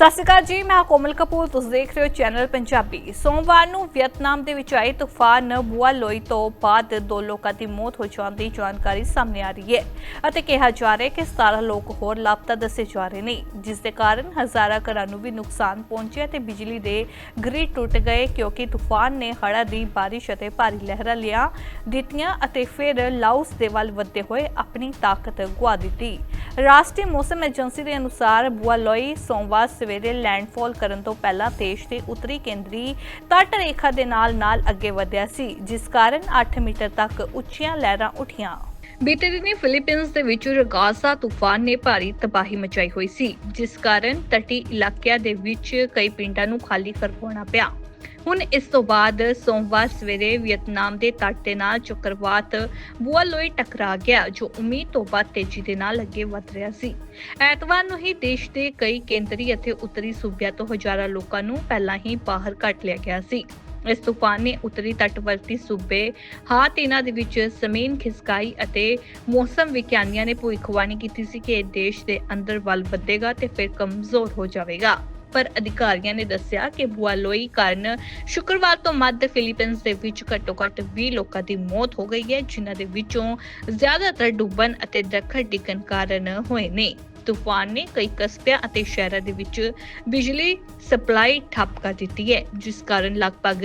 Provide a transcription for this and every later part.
ਸਤਿ ਸ਼੍ਰੀ ਅਕਾਲ ਜੀ, ਮੈਂ ਕੋਮਲ ਕਪੂਰ, ਤੁਸੀਂ ਦੇਖ ਰਹੇ ਹੋ ਚੈਨਲ ਪੰਜਾਬੀ। ਸੋਮਵਾਰ ਨੂੰ ਵੀਅਤਨਾਮ ਦੇ ਵਿੱਚ ਆਏ ਤੂਫਾਨ ਬੁਆ ਲੋਈ ਤੋਂ ਬਾਅਦ ਦੋ ਲੋਕਾਂ ਦੀ ਮੌਤ ਹੋ ਜਾਣ ਦੀ ਜਾਣਕਾਰੀ ਸਾਹਮਣੇ ਆ ਰਹੀ ਹੈ ਅਤੇ ਕਿਹਾ ਜਾ ਰਿਹਾ ਹੈ ਕਿ 17 ਲੋਕ ਹੋਰ ਲਾਪਤਾ ਦੱਸੇ ਜਾ ਰਹੇ ਨੇ, ਜਿਸ ਦੇ ਕਾਰਨ ਹਜ਼ਾਰਾਂ ਘਰਾਂ ਨੂੰ ਵੀ ਨੁਕਸਾਨ ਪਹੁੰਚਿਆ ਤੇ ਬਿਜਲੀ ਦੇ ਗ੍ਰਿਡ ਟੁੱਟ ਗਏ ਕਿਉਂਕਿ ਤੂਫਾਨ ਨੇ ਹੜ੍ਹਾਂ ਦੀ ਬਾਰਿਸ਼ ਅਤੇ ਭਾਰੀ ਲਹਿਰਾਂ ਲਿਆ ਦਿੱਤੀਆਂ ਅਤੇ ਫਿਰ ਲਾਉਸ ਦੇ ਵੱਲ ਵੱਧਦੇ ਹੋਏ ਆਪਣੀ ਤਾਕਤ ਗੁਆ ਦਿੱਤੀ। ਰਾਸ਼ਟਰੀ ਮੌਸਮ ਏਜੰਸੀ ਦੇ ਅਨੁਸਾਰ ਬੁਆ ਲੋਈ ਸੋਮਵਾਰ ਸਵੇਰੇ ਲੈਂਡਫਾਲ ਕਰਨ ਤੋਂ ਪਹਿਲਾਂ ਦੇਸ਼ ਦੇ ਉੱਤਰੀ ਕੇਂਦਰੀ ਤੱਟ ਰੇਖਾ ਦੇ ਨਾਲ-ਨਾਲ ਅੱਗੇ ਵਧਿਆ ਸੀ, ਜਿਸ ਕਾਰਨ 8 ਮੀਟਰ ਤੱਕ ਉੱਚੀਆਂ ਲਹਿਰਾਂ ਉੱਠੀਆਂ। ਬੀਤੇ ਦਿਨੀ ਫਿਲੀਪੀਨਜ਼ ਦੇ ਵਿੱਚ ਰਗਾਜ਼ਾ ਤੂਫਾਨ ਨੇ ਭਾਰੀ ਤਬਾਹੀ ਮਚਾਈ ਹੋਈ ਸੀ, ਜਿਸ ਕਾਰਨ ਤਟੀ ਇਲਾਕਿਆਂ ਦੇ ਵਿੱਚ ਕਈ ਪਿੰਡਾਂ ਨੂੰ ਖਾਲੀ ਕਰਵਾਉਣਾ ਪਿਆ। ਹੁਣ ਇਸ ਤੋਂ ਬਾਅਦ ਸੋਮਵਾਰ ਸਵੇਰੇ ਵੀਅਤਨਾਮ ਦੇ ਤੱਟ ਦੇ ਨਾਲ ਚੱਕਰਵਾਤ ਬੁਆਲੋਈ ਟਕਰਾ ਗਿਆ, ਜੋ ਉਮੀਦ ਤੋਂ ਵੱਧ ਤੇਜ਼ੀ ਦੇ ਨਾਲ ਅੱਗੇ ਵਧ ਰਿਹਾ ਸੀ। ਐਤਵਾਰ ਨੂੰ ਹੀ ਦੇਸ਼ ਦੇ ਕਈ ਕੇਂਦਰੀ ਅਤੇ ਉੱਤਰੀ ਸੂਬਿਆਂ ਤੋਂ ਹਜ਼ਾਰਾਂ ਲੋਕਾਂ ਨੂੰ ਪਹਿਲਾਂ ਹੀ ਬਾਹਰ ਕੱਢ ਲਿਆ ਗਿਆ ਸੀ। ਇਸ ਤੂਫਾਨ ਨੇ ਉੱਤਰੀ ਤੱਟਵਰਤੀ ਸੂਬੇ ਹਾਤੀਨਾ ਦੇ ਵਿੱਚ ਜ਼ਮੀਨ ਖਿਸਕਾਈ ਅਤੇ ਮੌਸਮ ਵਿਗਿਆਨੀਆਂ ਨੇ ਭਵਿੱਖਬਾਣੀ ਕੀਤੀ ਸੀ ਕਿ ਇਹ ਦੇਸ਼ ਦੇ ਅੰਦਰ ਵੱਲ ਵਧੇਗਾ ਤੇ ਫਿਰ ਕਮਜ਼ੋਰ ਹੋ ਜਾਵੇਗਾ। ਪਰ ਅਧਿਕਾਰੀਆਂ ਨੇ ਦੱਸਿਆ ਕਿ ਬੁਆਲੋਈ ਕਾਰਨ ਸ਼ੁੱਕਰਵਾਰ ਤੋਂ ਮੱਧ ਫਿਲੀਪੀਨਜ਼ ਦੇ ਵਿੱਚ ਘੱਟੋ-ਘੱਟ 20 ਲੋਕਾਂ ਦੀ ਮੌਤ ਹੋ ਗਈ ਹੈ, ਜਿਨ੍ਹਾਂ ਦੇ ਵਿੱਚੋਂ ਜ਼ਿਆਦਾਤਰ ਡੁੱਬਣ ਅਤੇ ਦਰਖਤ ਡਿੱਗਣ ਕਾਰਨ ਹੋਏ ਨੇ। ਤੂਫਾਨ ਨੇ ਕਈ ਕਸਬਿਆਂ ਅਤੇ ਸ਼ਹਿਰਾਂ ਦੇ ਵਿੱਚ ਬਿਜਲੀ ਸਪਲਾਈ ਠੱਪ ਕਰ ਦਿੱਤੀ ਹੈ, ਜਿਸ ਕਾਰਨ ਲਗਭਗ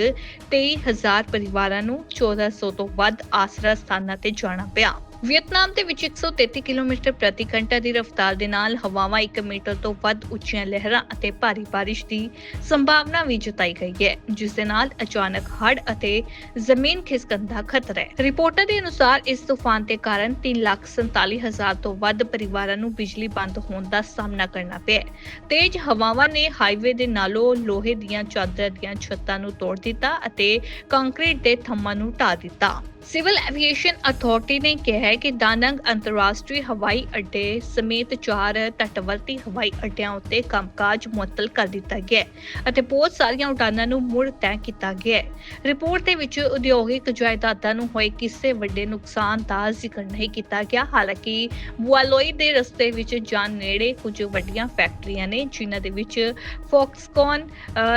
23000 ਪਰਿਵਾਰਾਂ ਨੂੰ 1400 ਤੋਂ ਵੱਧ ਆਸਰਾ ਸਥਾਨਾਂ ਤੇ ਜਾਣਾ ਪਿਆ। ਵੀਅਤਨਾਮ ਦੇ ਵਿੱਚ 133 ਕਿਲੋਮੀਟਰ ਪ੍ਰਤੀ ਘੰਟਾ ਦੀ ਰਫ਼ਤਾਰ ਦੇ ਨਾਲ ਹਵਾਵਾਂ 1 ਮੀਟਰ ਤੋਂ ਵੱਧ ਉੱਚੀਆਂ ਲਹਿਰਾਂ ਅਤੇ ਭਾਰੀ ਬਾਰਿਸ਼ ਦੀ ਸੰਭਾਵਨਾ ਵੀ ਜਤਾਈ ਗਈ ਹੈ, ਜਿਸ ਦੇ ਨਾਲ ਅਚਾਨਕ ਹੜ੍ਹ ਅਤੇ ਜ਼ਮੀਨ ਖਿਸਕਣ ਦਾ ਖਤਰਾ ਹੈ। ਰਿਪੋਰਟਾਂ ਦੇ ਅਨੁਸਾਰ ਇਸ ਤੂਫਾਨ ਦੇ ਕਾਰਨ 347000 ਤੋਂ ਵੱਧ ਪਰਿਵਾਰਾਂ ਨੂੰ ਬਿਜਲੀ ਬੰਦ ਹੋਣ ਦਾ ਸਾਹਮਣਾ ਕਰਨਾ ਪਿਆ ਤੇਜ਼ ਹਵਾਵਾਂ ਨੇ ਹਾਈਵੇ ਦੇ ਨਾਲੋਂ ਲੋਹੇ ਦੀਆਂ ਚਾਦਰਾਂ ਦੀਆਂ ਛੱਤਾਂ ਨੂੰ ਤੋੜ ਦਿੱਤਾ ਅਤੇ ਕੰਕਰੀਟ ਦੇ ਥੰਮਾਂ ਨੂੰ ਢਾਹ ਦਿੱਤਾ। ਸਿਵਲ ਐਵੀਏਸ਼ਨ ਅਥਾਰਟੀ ਨੇ ਕਿਹਾ ਹੈ ਕਿ ਦਾਨੰਗ ਅੰਤਰਰਾਸ਼ਟਰੀ ਹਵਾਈ ਅੱਡੇ ਸਮੇਤ ਚਾਰ ਤੱਟਵਰਤੀ ਹਵਾਈ ਅੱਡਿਆਂ ਉੱਤੇ ਕੰਮਕਾਜ ਮੁਅੱਤਲ ਕਰ ਦਿੱਤਾ ਗਿਆ ਹੈ ਅਤੇ ਬਹੁਤ ਸਾਰੀਆਂ ਉਡਾਨਾਂ ਨੂੰ ਮੁੜ ਤੈਅ ਕੀਤਾ ਗਿਆ ਹੈ। ਰਿਪੋਰਟ ਦੇ ਵਿੱਚ ਉਦਯੋਗਿਕ ਜਾਇਦਾਦਾਂ ਨੂੰ ਹੋਏ ਕਿਸੇ ਵੱਡੇ ਨੁਕਸਾਨ ਦਾ ਜ਼ਿਕਰ ਨਹੀਂ ਕੀਤਾ ਗਿਆ। ਹਾਲਾਂਕਿ ਬੁਆਲੋਈ ਦੇ ਰਸਤੇ ਵਿੱਚ ਜਾਣ ਨੇੜੇ ਕੁਝ ਵੱਡੀਆਂ ਫੈਕਟਰੀਆਂ ਨੇ, ਜਿਨ੍ਹਾਂ ਦੇ ਵਿੱਚ ਫੌਕਸਕੌਨ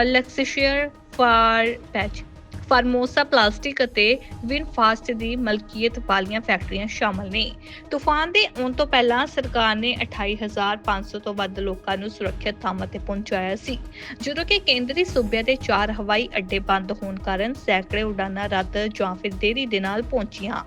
ਲਕਸਸ਼ੀਅਰ, ਫਾਰ ਪੈਚ ਫਾਰਮੋਸਾ, ਪਲਾਸਟਿਕ ਅਤੇ ਵਿਨਫਾਸਟ ਦੀ ਮਲਕੀਅਤ ਵਾਲੀਆਂ ਫੈਕਟਰੀਆਂ ਸ਼ਾਮਲ ਨੇ। ਤੂਫਾਨ ਦੇ ਆਉਣ ਤੋਂ ਪਹਿਲਾਂ ਸਰਕਾਰ ਨੇ 28500 ਤੋਂ ਵੱਧ ਲੋਕਾਂ ਨੂੰ ਸੁਰੱਖਿਅਤ ਥਾਵਾਂ ਤੇ ਪਹੁੰਚਾਇਆ ਸੀ। ਜਦੋਂ ਕਿ ਕੇਂਦਰੀ ਸੂਬਿਆਂ ਦੇ ਚਾਰ ਹਵਾਈ ਅੱਡੇ ਬੰਦ ਹੋਣ ਕਾਰਨ ਸੈਂਕੜੇ ਉਡਾਨਾਂ ਰੱਦ ਜਾਂ ਫਿਰ ਦੇਰੀ ਦੇ ਨਾਲ ਪਹੁੰਚੀਆਂ।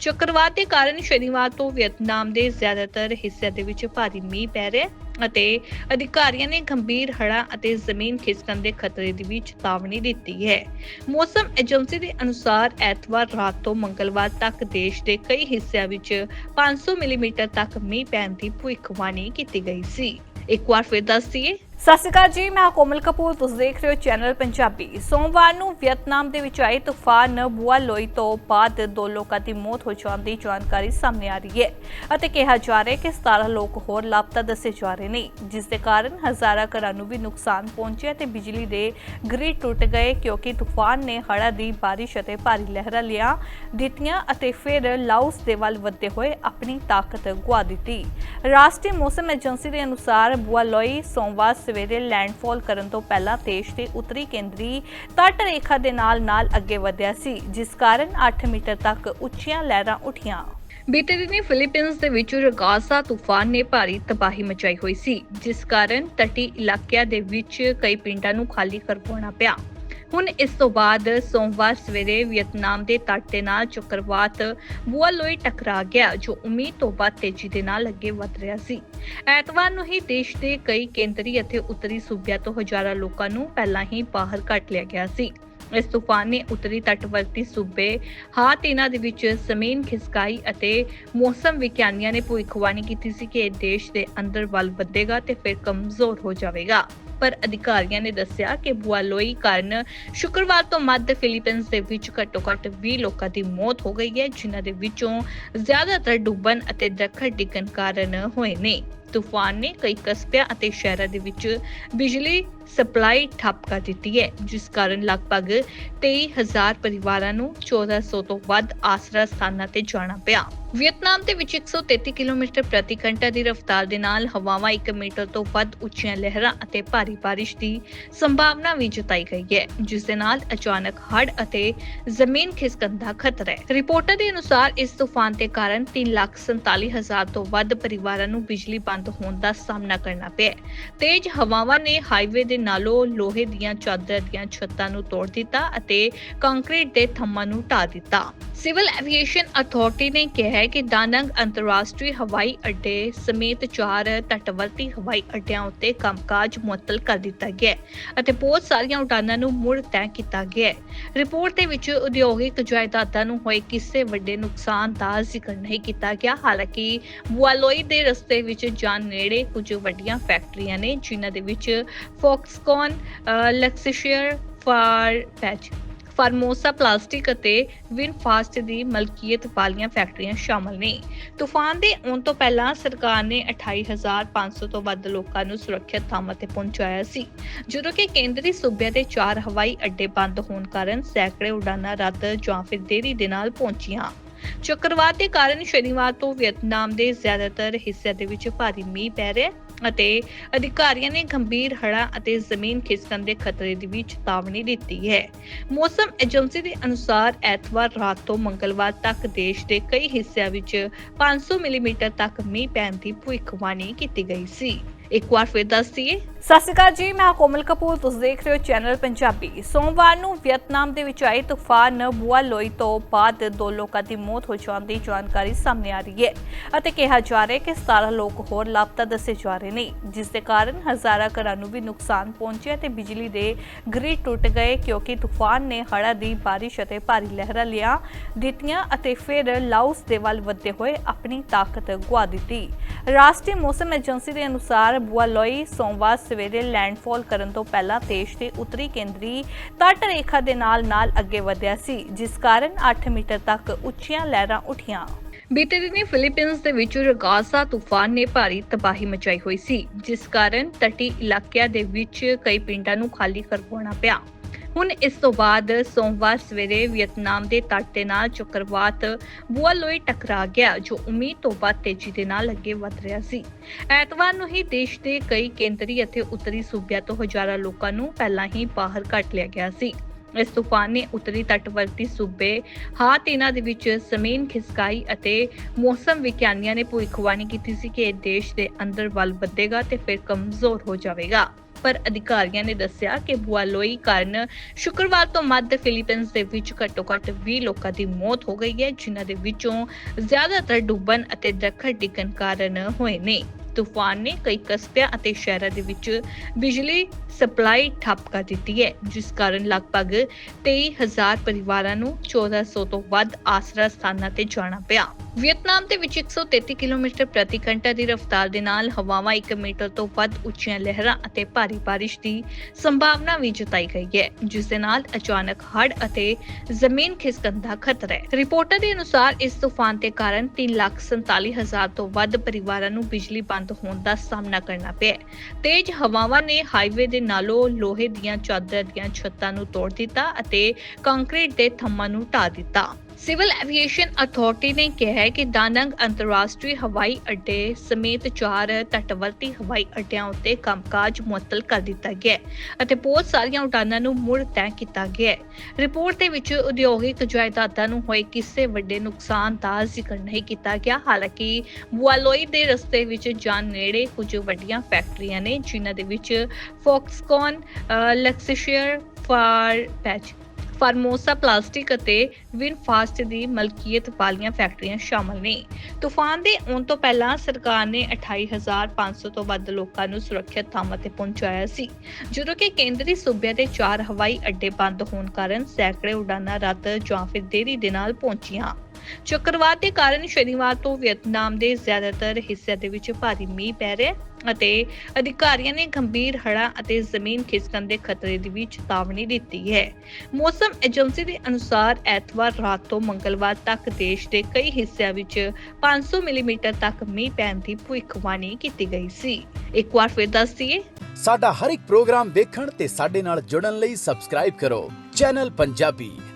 ਚੱਕਰਵਾਤ ਦੇ ਕਾਰਨ ਸ਼ਨੀਵਾਰ ਤੋਂ ਵੀਅਤਨਾਮ ਦੇ ਜ਼ਿਆਦਾਤਰ ਹਿੱਸਿਆਂ ਦੇ ਵਿੱਚ ਭਾਰੀ ਮੀਂਹ ਪੈ ਰਿਹਾ ਅਤੇ ਅਧਿਕਾਰੀਆਂ ਨੇ ਗੰਭੀਰ ਹੜ੍ਹਾਂ ਅਤੇ ਜ਼ਮੀਨ ਖਿਸਕਣ ਦੇ ਖਤਰੇ ਦੀ ਵੀ ਚੇਤਾਵਨੀ ਦਿੱਤੀ ਹੈ। ਮੌਸਮ ਏਜੰਸੀ ਦੇ ਅਨੁਸਾਰ ਐਤਵਾਰ ਰਾਤ ਤੋਂ ਮੰਗਲਵਾਰ ਤੱਕ ਦੇਸ਼ ਦੇ ਕਈ ਹਿੱਸਿਆਂ ਵਿੱਚ 500 ਮਿਲੀਮੀਟਰ ਤੱਕ ਮੀਂਹ ਪੈਣ ਦੀ ਭਵਿੱਖਬਾਣੀ ਕੀਤੀ ਗਈ ਸੀ। ਇੱਕ ਵਾਰ ਫਿਰ ਦੱਸ ਦਈਏ ਸਤਿ ਸ਼੍ਰੀ ਅਕਾਲ ਜੀ, ਮੈਂ ਕੋਮਲ ਕਪੂਰ। ਤੁਸੀਂ ਦੇਖ ਰਹੇ ਹੋ ਚੈਨਲ ਪੰਜਾਬੀ। ਸੋਮਵਾਰ ਨੂੰ ਵੀਅਤਨਾਮ ਦੇ ਵਿੱਚ ਆਏ ਤੂਫਾਨ ਬੁਆ ਲੋਈ ਤੋਂ ਬਾਅਦ ਦੋ ਲੋਕਾਂ ਦੀ ਮੌਤ ਹੋ ਜਾਣ ਦੀ ਜਾਣਕਾਰੀ ਸਾਹਮਣੇ ਆ ਰਹੀ ਹੈ ਅਤੇ ਕਿਹਾ ਜਾ ਰਿਹਾ ਹੈ ਕਿ 17 ਲੋਕ ਹੋਰ ਲਾਪਤਾ ਦੱਸੇ ਜਾ ਰਹੇ ਨੇ, ਜਿਸ ਦੇ ਕਾਰਨ ਹਜ਼ਾਰਾਂ ਘਰਾਂ ਨੂੰ ਵੀ ਨੁਕਸਾਨ ਪਹੁੰਚਿਆ ਤੇ ਬਿਜਲੀ ਦੇ ਗ੍ਰਿਡ ਟੁੱਟ ਗਏ ਕਿਉਂਕਿ ਤੂਫਾਨ ਨੇ ਹੜ੍ਹਾਂ ਦੀ ਬਾਰਿਸ਼ ਅਤੇ ਭਾਰੀ ਲਹਿਰਾਂ ਲਿਆ ਦਿੱਤੀਆਂ ਅਤੇ ਫਿਰ ਲਾਉਸ ਦੇ ਵੱਲ ਵੱਧਦੇ ਹੋਏ ਆਪਣੀ ਤਾਕਤ ਗੁਆ ਦਿੱਤੀ। ਰਾਸ਼ਟਰੀ ਮੌਸਮ ਏਜੰਸੀ ਦੇ ਅਨੁਸਾਰ ਬੁਆ ਲੋਈ ਸੋਮਵਾਰ ਸਵੇਰੇ ਲੈਂਡਫਾਲ ਕਰਨ ਤੋਂ ਪਹਿਲਾਂ ਦੇਸ਼ ਦੇ ਉੱਤਰੀ ਕੇਂਦਰੀ ਤੱਟ ਰੇਖਾ ਦੇ ਨਾਲ-ਨਾਲ ਅੱਗੇ ਵਧਿਆ ਸੀ, ਜਿਸ ਕਾਰਨ 8 ਮੀਟਰ ਤੱਕ ਉੱਚੀਆਂ ਲਹਿਰਾਂ ਉੱਠੀਆਂ। ਬੀਤੇ ਦਿਨੀ ਫਿਲੀਪੀਨਜ਼ ਦੇ ਵਿੱਚ ਰਗਾਸਾ ਤੂਫਾਨ ਨੇ ਭਾਰੀ ਤਬਾਹੀ ਮਚਾਈ ਹੋਈ ਸੀ, ਜਿਸ ਕਾਰਨ ਤਟੀ ਇਲਾਕਿਆਂ ਦੇ ਵਿੱਚ ਕਈ ਪਿੰਡਾਂ ਨੂੰ ਖਾਲੀ ਕਰਵਾਉਣਾ ਪਿਆ। ਹੁਣ ਇਸ ਤੋਂ ਬਾਅਦ ਸੋਮਵਾਰ ਸਵੇਰੇ ਵੀਅਤਨਾਮ ਦੇ ਤੱਟ ਦੇ ਨਾਲ ਚੱਕਰਵਾਤ ਬੁਆਲੋਈ ਟਕਰਾ ਗਿਆ, ਜੋ ਉਮੀਦ ਤੋਂ ਵੱਧ ਤੇਜ਼ੀ ਦੇ ਨਾਲ ਅੱਗੇ ਵਧ ਰਿਹਾ ਸੀ। ਐਤਵਾਰ ਨੂੰ ਹੀ ਦੇਸ਼ ਦੇ ਕਈ ਕੇਂਦਰੀ ਅਤੇ ਉੱਤਰੀ ਸੂਬਿਆਂ ਤੋਂ ਹਜ਼ਾਰਾਂ ਲੋਕਾਂ ਨੂੰ ਪਹਿਲਾਂ ਹੀ ਬਾਹਰ ਕੱਢ ਲਿਆ ਗਿਆ ਸੀ। ਇਸ ਤੂਫਾਨ ਨੇ ਉੱਤਰੀ ਤੱਟਵਰਤੀ ਸੂਬੇ ਹਾਤੀਨਾ ਦੇ ਵਿੱਚ ਜ਼ਮੀਨ ਖਿਸਕਾਈ ਅਤੇ ਮੌਸਮ ਵਿਗਿਆਨੀਆਂ ਨੇ ਭਵਿੱਖਬਾਣੀ ਕੀਤੀ ਸੀ ਕਿ ਇਹ ਦੇਸ਼ ਦੇ ਅੰਦਰ ਵੱਲ ਵਧੇਗਾ ਤੇ ਫਿਰ ਕਮਜ਼ੋਰ ਹੋ ਜਾਵੇਗਾ। ਪਰ ਅਧਿਕਾਰੀਆਂ ਨੇ ਦੱਸਿਆ ਕਿ ਬੁਆਲੋਈ ਕਾਰਨ ਸ਼ੁੱਕਰਵਾਰ ਤੋਂ ਮੱਧ ਫਿਲੀਪੀਨਜ਼ ਦੇ ਵਿੱਚ ਘੱਟੋ-ਘੱਟ 20 ਲੋਕਾਂ ਦੀ ਮੌਤ ਹੋ ਗਈ ਹੈ, ਜਿਨ੍ਹਾਂ ਦੇ ਵਿੱਚੋਂ ਜ਼ਿਆਦਾਤਰ ਡੁੱਬਣ ਅਤੇ ਦਰਖਤ ਡਿੱਗਣ ਕਾਰਨ ਹੋਏ ਨੇ। ਤੂਫਾਨ ਨੇ ਕਈ ਕਸਬਿਆਂ ਅਤੇ ਸ਼ਹਿਰਾਂ ਦੇ ਵਿੱਚ ਬਿਜਲੀ ਸਪਲਾਈ ਠੱਪ ਕਰ ਦਿੱਤੀ ਹੈ, ਜਿਸ ਕਾਰਨ ਲਗਭਗ 23000 ਪਰਿਵਾਰਾਂ ਨੂੰ 1400 ਤੋਂ ਵੱਧ ਆਸਰਾ ਸਥਾਨਾਂ ਤੇ ਜਾਣਾ ਪਿਆ। ਵੀਅਤਨਾਮ ਦੇ ਵਿੱਚ 133 ਕਿਲੋਮੀਟਰ ਪ੍ਰਤੀ ਘੰਟਾ ਦੀ ਰਫ਼ਤਾਰ ਦੇ ਨਾਲ ਹਵਾਵਾਂ 1 ਮੀਟਰ ਤੋਂ ਵੱਧ ਉੱਚੀਆਂ ਲਹਿਰਾਂ ਅਤੇ ਭਾਰੀ ਬਾਰਿਸ਼ ਦੀ ਸੰਭਾਵਨਾ ਵੀ ਜਤਾਈ ਗਈ ਹੈ, ਜਿਸ ਦੇ ਨਾਲ ਅਚਾਨਕ ਹੜ੍ਹ ਅਤੇ ਜ਼ਮੀਨ ਖਿਸਕਣ ਦਾ ਖਤਰਾ ਹੈ। ਰਿਪੋਰਟਾਂ ਦੇ ਅਨੁਸਾਰ ਇਸ ਤੂਫਾਨ ਦੇ ਕਾਰਨ 347000 ਤੋਂ ਵੱਧ ਪਰਿਵਾਰਾਂ ਨੂੰ ਬਿਜਲੀ ਬੰਦ ਹੋਣ ਦਾ ਸਾਹਮਣਾ ਕਰਨਾ ਪਿਆ ਹੈ। ਤੇਜ਼ ਹਵਾਵਾਂ ਨੇ ਹਾਈਵੇ ਦੇ ਨਾਲੋਂ ਲੋਹੇ ਦੀਆਂ ਚਾਦਰ ਦੀਆਂ ਛੱਤਾਂ ਨੂੰ ਤੋੜ ਦਿੱਤਾ ਅਤੇ ਕੰਕਰੀਟ ਦੇ ਥੰਮਾਂ ਨੂੰ ਢਾ ਦਿੱਤਾ। ਸਿਵਲ ਐਵੀਏਸ਼ਨ ਅਥਾਰਟੀ ਨੇ ਕਿਹਾ ਹੈ ਕਿ ਦਾਨੰਗ ਅੰਤਰਰਾਸ਼ਟਰੀ ਹਵਾਈ ਅੱਡੇ ਸਮੇਤ ਚਾਰ ਤਟਵਰਤੀ ਹਵਾਈ ਅੱਡਿਆਂ ਉੱਤੇ ਕੰਮਕਾਜ ਮੁਅੱਤਲ ਕਰ ਦਿੱਤਾ ਗਿਆ ਹੈ ਅਤੇ ਬਹੁਤ ਸਾਰੀਆਂ ਉਡਾਨਾਂ ਨੂੰ ਮੁੜ ਤੈਅ ਕੀਤਾ ਗਿਆ ਹੈ। ਰਿਪੋਰਟ ਦੇ ਵਿੱਚ ਉਦਯੋਗਿਕ ਜਾਇਦਾਦਾਂ ਨੂੰ ਹੋਏ ਕਿਸੇ ਵੱਡੇ ਨੁਕਸਾਨ ਦਾ ਜ਼ਿਕਰ ਨਹੀਂ ਕੀਤਾ ਗਿਆ। ਹਾਲਾਂਕਿ ਬੁਆਲੋਈ ਦੇ ਰਸਤੇ ਵਿੱਚ ਜਾਣ ਨੇੜੇ ਕੁਝ ਵੱਡੀਆਂ ਫੈਕਟਰੀਆਂ ਨੇ, ਜਿਨ੍ਹਾਂ ਦੇ ਵਿੱਚ ਫੌਕਸਕੌਨ ਲਕਸਸ਼ੀਅਰ ਫਾਰ ਪੈਚ ਫਾਰਮੋਸਾ ਪਲਾਸਟਿਕ ਅਤੇ ਵਿਨਫਾਸਟ ਦੀ ਮਲਕੀਅਤ ਵਾਲੀਆਂ ਫੈਕਟਰੀਆਂ ਸ਼ਾਮਲ ਨੇ। ਤੂਫਾਨ ਦੇ ਆਉਣ ਤੋਂ ਪਹਿਲਾਂ ਸਰਕਾਰ ਨੇ 28500 ਤੋਂ ਵੱਧ ਲੋਕਾਂ ਨੂੰ ਸੁਰੱਖਿਅਤ ਥਾਵਾਂ ਤੇ ਪਹੁੰਚਾਇਆ ਸੀ। ਜਦੋਂ ਕਿ ਕੇਂਦਰੀ ਸੂਬਿਆਂ ਦੇ ਚਾਰ ਹਵਾਈ ਅੱਡੇ ਬੰਦ ਹੋਣ ਕਾਰਨ ਸੈਂਕੜੇ ਉਡਾਨਾਂ ਰੱਦ ਜਾਂ ਫਿਰ ਦੇਰੀ ਦੇ ਨਾਲ ਪਹੁੰਚੀਆਂ। ਚੱਕਰਵਾਤ ਦੇ ਕਾਰਨ ਸ਼ਨੀਵਾਰ ਤੋਂ ਵੀਅਤਨਾਮ ਦੇ ਜ਼ਿਆਦਾਤਰ ਹਿੱਸਿਆਂ ਦੇ ਵਿੱਚ ਭਾਰੀ ਮੀਂਹ ਪੈ ਰਿਹਾ ਹੈ ਅਤੇ ਅਧਿਕਾਰੀਆਂ ਨੇ ਗੰਭੀਰ ਹੜ੍ਹਾਂ ਅਤੇ ਜ਼ਮੀਨ ਖਿਸਕਣ ਦੇ ਖਤਰੇ ਦੀ ਵੀ ਚੇਤਾਵਨੀ ਦਿੱਤੀ ਹੈ। ਮੌਸਮ ਏਜੰਸੀ ਦੇ ਅਨੁਸਾਰ ਐਤਵਾਰ ਰਾਤ ਤੋਂ ਮੰਗਲਵਾਰ ਤੱਕ ਦੇਸ਼ ਦੇ ਕਈ ਹਿੱਸਿਆਂ ਵਿੱਚ 500 ਮਿਲੀਮੀਟਰ ਤੱਕ ਮੀਂਹ ਪੈਣ ਦੀ ਭਵਿੱਖਬਾਣੀ ਕੀਤੀ ਗਈ ਸੀ। ਇੱਕ ਵਾਰ ਫਿਰ ਦੱਸ ਦਈਏ। ਸਤਿ ਸ਼੍ਰੀ ਅਕਾਲ ਜੀ, ਮੈਂ ਕੋਮਲ ਕਪੂਰ। ਤੁਸੀਂ ਦੇਖ ਰਹੇ ਹੋ ਚੈਨਲ ਪੰਜਾਬੀ। ਸੋਮਵਾਰ ਨੂੰ ਵੀਅਤਨਾਮ ਦੇ ਵਿੱਚ ਆਏ ਤੂਫਾਨ ਬੁਆ ਲੋਈ ਤੋਂ ਬਾਅਦ ਦੋ ਲੋਕਾਂ ਦੀ ਮੌਤ ਹੋ ਜਾਣ ਦੀ ਜਾਣਕਾਰੀ ਸਾਹਮਣੇ ਆ ਰਹੀ ਹੈ ਅਤੇ ਕਿਹਾ ਜਾ ਰਿਹਾ ਹੈ ਕਿ 17 ਲੋਕ ਹੋਰ ਲਾਪਤਾ ਦੱਸੇ ਜਾ ਰਹੇ ਨੇ, ਜਿਸ ਦੇ ਕਾਰਨ ਹਜ਼ਾਰਾਂ ਘਰਾਂ ਨੂੰ ਵੀ ਨੁਕਸਾਨ ਪਹੁੰਚਿਆ ਤੇ ਬਿਜਲੀ ਦੇ ਗ੍ਰਿਡ ਟੁੱਟ ਗਏ ਕਿਉਂਕਿ ਤੂਫਾਨ ਨੇ ਹੜ੍ਹਾਂ ਦੀ ਬਾਰਿਸ਼ ਅਤੇ ਭਾਰੀ ਲਹਿਰਾਂ ਲਿਆ ਦਿੱਤੀਆਂ ਅਤੇ ਫਿਰ ਲਾਉਸ ਦੇ ਵੱਲ ਵਧਦੇ ਹੋਏ ਆਪਣੀ ਤਾਕਤ ਗੁਆ ਦਿੱਤੀ। ਰਾਸ਼ਟਰੀ ਮੌਸਮ ਏਜੰਸੀ ਦੇ ਅਨੁਸਾਰ ਬੁਆਲੋਈ ਸੋਮਵਾਰ ਸਵੇਰੇ ਲੈਂਡਫਾਲ ਕਰਨ ਤੋਂ ਪਹਿਲਾਂ ਦੇਸ਼ ਦੇ ਉੱਤਰੀ ਕੇਂਦਰੀ ਤੱਟ ਰੇਖਾ ਦੇ ਨਾਲ-ਨਾਲ ਅੱਗੇ ਵਧਿਆ ਸੀ, ਜਿਸ ਕਾਰਨ 8 ਮੀਟਰ ਤੱਕ ਉੱਚੀਆਂ ਲਹਿਰਾਂ ਉੱਠੀਆਂ। ਬੀਤੇ ਦਿਨੀ ਫਿਲੀਪੀਨਜ਼ ਦੇ ਵਿੱਚ ਰਗਾਸਾ ਤੂਫਾਨ ਨੇ ਭਾਰੀ ਤਬਾਹੀ ਮਚਾਈ ਹੋਈ ਸੀ, ਜਿਸ ਕਾਰਨ ਤਟੀ ਇਲਾਕਿਆਂ ਦੇ ਵਿੱਚ ਕਈ ਪਿੰਡਾਂ ਨੂੰ ਖਾਲੀ ਕਰਵਾਉਣਾ ਪਿਆ। ਹੁਣ ਇਸ ਤੋਂ ਬਾਅਦ ਸੋਮਵਾਰ ਸਵੇਰੇ ਵੀਅਤਨਾਮ ਦੇ ਤੱਟ ਦੇ ਨਾਲ ਚੱਕਰਵਾਤ ਬੁਆਲੋਈ ਟਕਰਾ ਗਿਆ, ਜੋ ਉਮੀਦ ਤੋਂ ਵੱਧ ਤੇਜ਼ੀ ਦੇ ਨਾਲ ਅੱਗੇ ਵਧ ਰਿਹਾ ਸੀ। ਐਤਵਾਰ ਨੂੰ ਹੀ ਦੇਸ਼ ਦੇ ਕਈ ਕੇਂਦਰੀ ਅਤੇ ਉੱਤਰੀ ਸੂਬਿਆਂ ਤੋਂ ਹਜ਼ਾਰਾਂ ਲੋਕਾਂ ਨੂੰ ਪਹਿਲਾਂ ਹੀ ਬਾਹਰ ਕੱਢ ਲਿਆ ਗਿਆ ਸੀ। ਇਸ ਤੂਫਾਨ ਨੇ ਉੱਤਰੀ ਤੱਟਵਰਤੀ ਸੂਬੇ ਹਾਤੀਨਾ ਦੇ ਵਿੱਚ ਜ਼ਮੀਨ ਖਿਸਕਾਈ ਅਤੇ ਮੌਸਮ ਵਿਗਿਆਨੀਆਂ ਨੇ ਭਵਿੱਖਬਾਣੀ ਕੀਤੀ ਸੀ ਕਿ ਇਹ ਦੇਸ਼ ਦੇ ਅੰਦਰ ਵੱਲ ਵਧੇਗਾ ਤੇ ਫਿਰ ਕਮਜ਼ੋਰ ਹੋ ਜਾਵੇਗਾ। ਪਰ ਅਧਿਕਾਰੀਆਂ ਨੇ ਦੱਸਿਆ ਕਿ ਬੁਆਲੋਈ ਕਾਰਨ ਸ਼ੁੱਕਰਵਾਰ ਤੋਂ ਮੱਧ ਫਿਲੀਪੀਨਸ ਦੇ ਵਿੱਚ ਘੱਟੋ-ਘੱਟ 20 ਲੋਕਾਂ ਦੀ ਮੌਤ ਹੋ ਗਈ ਹੈ, ਜਿਨ੍ਹਾਂ ਦੇ ਵਿੱਚੋਂ ਜ਼ਿਆਦਾਤਰ ਡੁੱਬਣ ਅਤੇ ਦੱਖਣ ਡਿੱਗਣ ਕਾਰਨ ਹੋਏ ਨੇ। ਤੂਫਾਨ ਨੇ ਕਈ ਕਸਬਿਆਂ ਅਤੇ ਸ਼ਹਿਰਾਂ ਦੇ ਵਿੱਚ ਬਿਜਲੀ ਸਪਲਾਈ ਠੱਪ ਕਰ ਦਿੱਤੀ ਹੈ, ਜਿਸ ਕਾਰਨ ਲਗਭਗ 23000 ਪਰਿਵਾਰਾਂ ਨੂੰ 1400 ਤੋਂ ਵੱਧ ਆਸਰਾ ਸਥਾਨਾਂ ਤੇ ਜਾਣਾ ਪਿਆ। ਵੀਅਤਨਾਮ ਦੇ ਵਿੱਚ 133 ਕਿਲੋਮੀਟਰ ਪ੍ਰਤੀ ਘੰਟਾ ਦੀ ਰਫ਼ਤਾਰ ਦੇ ਨਾਲ ਹਵਾਵਾਂ 1 ਮੀਟਰ ਤੋਂ ਵੱਧ ਉੱਚੀਆਂ ਲਹਿਰਾਂ ਅਤੇ ਭਾਰੀ ਬਾਰਿਸ਼ ਦੀ ਸੰਭਾਵਨਾ ਵੀ ਜਤਾਈ ਗਈ ਹੈ, ਜਿਸ ਦੇ ਨਾਲ ਅਚਾਨਕ ਹੜ੍ਹ ਅਤੇ ਜ਼ਮੀਨ ਖਿਸਕਣ ਦਾ ਖਤਰਾ ਹੈ। ਰਿਪੋਰਟਾਂ ਦੇ ਅਨੁਸਾਰ ਇਸ ਤੂਫਾਨ ਦੇ ਕਾਰਨ 347000 ਤੋਂ ਵੱਧ ਪਰਿਵਾਰਾਂ ਨੂੰ ਬਿਜਲੀ ਬੰਦ ਹੋਣ ਦਾ ਸਾਹਮਣਾ ਕਰਨਾ ਪਿਆ। ਤੇਜ਼ ਹਵਾਵਾਂ ਨੇ ਹਾਈਵੇ ਦੇ ਨਾਲੋਂ ਲੋਹੇ ਦੀਆਂ ਚਾਦਰ ਦੀਆਂ ਛੱਤਾਂ ਨੂੰ ਤੋੜ ਦਿੱਤਾ ਅਤੇ ਕੰਕਰੀਟ ਦੇ ਥੰਮਾਂ ਨੂੰ ਢਾ ਦਿੱਤਾ। ਸਿਵਲ ਐਵੀਏਸ਼ਨ ਅਥਾਰਟੀ ਨੇ ਕਿਹਾ ਹੈ ਕਿ ਦਾਨੰਗ ਅੰਤਰਰਾਸ਼ਟਰੀ ਹਵਾਈ ਅੱਡੇ ਸਮੇਤ ਚਾਰ ਤਟਵਰਤੀ ਹਵਾਈ ਅੱਡਿਆਂ ਉੱਤੇ ਕੰਮਕਾਜ ਮੁਅੱਤਲ ਕਰ ਦਿੱਤਾ ਗਿਆ ਹੈ ਅਤੇ ਬਹੁਤ ਸਾਰੀਆਂ ਉਡਾਨਾਂ ਨੂੰ ਮੁੜ ਤੈਅ ਕੀਤਾ ਗਿਆ ਹੈ। ਰਿਪੋਰਟ ਦੇ ਵਿੱਚ ਉਦਯੋਗਿਕ ਜਾਇਦਾਦਾਂ ਨੂੰ ਹੋਏ ਕਿਸੇ ਵੱਡੇ ਨੁਕਸਾਨ ਦਾ ਜ਼ਿਕਰ ਨਹੀਂ ਕੀਤਾ ਗਿਆ। ਹਾਲਾਂਕਿ ਬੁਆਲੋਈ ਦੇ ਰਸਤੇ ਵਿੱਚ ਜਾਣ ਨੇੜੇ ਕੁਝ ਵੱਡੀਆਂ ਫੈਕਟਰੀਆਂ ਨੇ, ਜਿਨ੍ਹਾਂ ਦੇ ਵਿੱਚ ਫੌਕਸਕੌਨ ਲਕਸਸ਼ੀਅਰ, ਫਾਰ ਪੈਚ ਫਾਰਮੋਸਾ, ਪਲਾਸਟਿਕ ਅਤੇ ਵਿਨਫਾਸਟ ਦੀ ਮਲਕੀਅਤ ਵਾਲੀਆਂ ਫੈਕਟਰੀਆਂ ਸ਼ਾਮਲ ਨੇ। ਤੂਫਾਨ ਦੇ ਆਉਣ ਤੋਂ ਪਹਿਲਾਂ ਸਰਕਾਰ ਨੇ 28500 ਤੋਂ ਵੱਧ ਲੋਕਾਂ ਨੂੰ ਸੁਰੱਖਿਅਤ ਥਾਵਾਂ ਤੇ ਪਹੁੰਚਾਇਆ ਸੀ। ਜਦੋਂ ਕਿ ਕੇਂਦਰੀ ਸੂਬਿਆਂ ਦੇ ਚਾਰ ਹਵਾਈ ਅੱਡੇ ਬੰਦ ਹੋਣ ਕਾਰਨ ਸੈਂਕੜੇ ਉਡਾਨਾਂ ਰੱਦ ਜਾਂ ਫਿਰ ਦੇਰੀ ਦੇ ਨਾਲ ਪਹੁੰਚੀਆਂ। ਚੱਕਰਵਾਤ ਦੇ ਕਾਰਨ ਸ਼ਨੀਵਾਰ ਤੋਂ ਵੀਅਤਨਾਮ ਦੇ ਜ਼ਿਆਦਾਤਰ ਹਿੱਸਿਆਂ ਦੇ ਵਿੱਚ ਭਾਰੀ ਮੀਂਹ ਪੈ ਰਿਹਾ ਹੈ ਅਤੇ ਅਧਿਕਾਰੀਆਂ ਨੇ ਗੰਭੀਰ ਹੜ੍ਹਾਂ ਅਤੇ ਜ਼ਮੀਨ ਖਿਸਕਣ ਦੇ ਖਤਰੇ ਦੀ ਵੀ ਚੇਤਾਵਨੀ ਦਿੱਤੀ ਹੈ। ਮੌਸਮ ਏਜੰਸੀ ਦੇ ਅਨੁਸਾਰ ਐਤਵਾਰ ਰਾਤ ਤੋਂ ਮੰਗਲਵਾਰ ਤੱਕ ਦੇਸ਼ ਦੇ ਕਈ ਹਿੱਸਿਆਂ ਵਿੱਚ 500 ਮਿਲੀਮੀਟਰ ਤੱਕ ਮੀਂਹ ਪੈਣ ਦੀ ਭਵਿੱਖਬਾਣੀ ਕੀਤੀ ਗਈ ਸੀ। ਇੱਕ ਵਾਰ ਫਿਰ ਦੱਸ ਸਾਡਾ ਹਰ ਇੱਕ ਪ੍ਰੋਗਰਾਮ ਦੇਖਣ ਤੇ ਸਾਡੇ ਨਾਲ ਜੁੜਨ ਲਈ ਸਬਸਕ੍ਰਾਈਬ ਕਰੋ। ਚੈਨਲ ਪੰਜਾਬੀ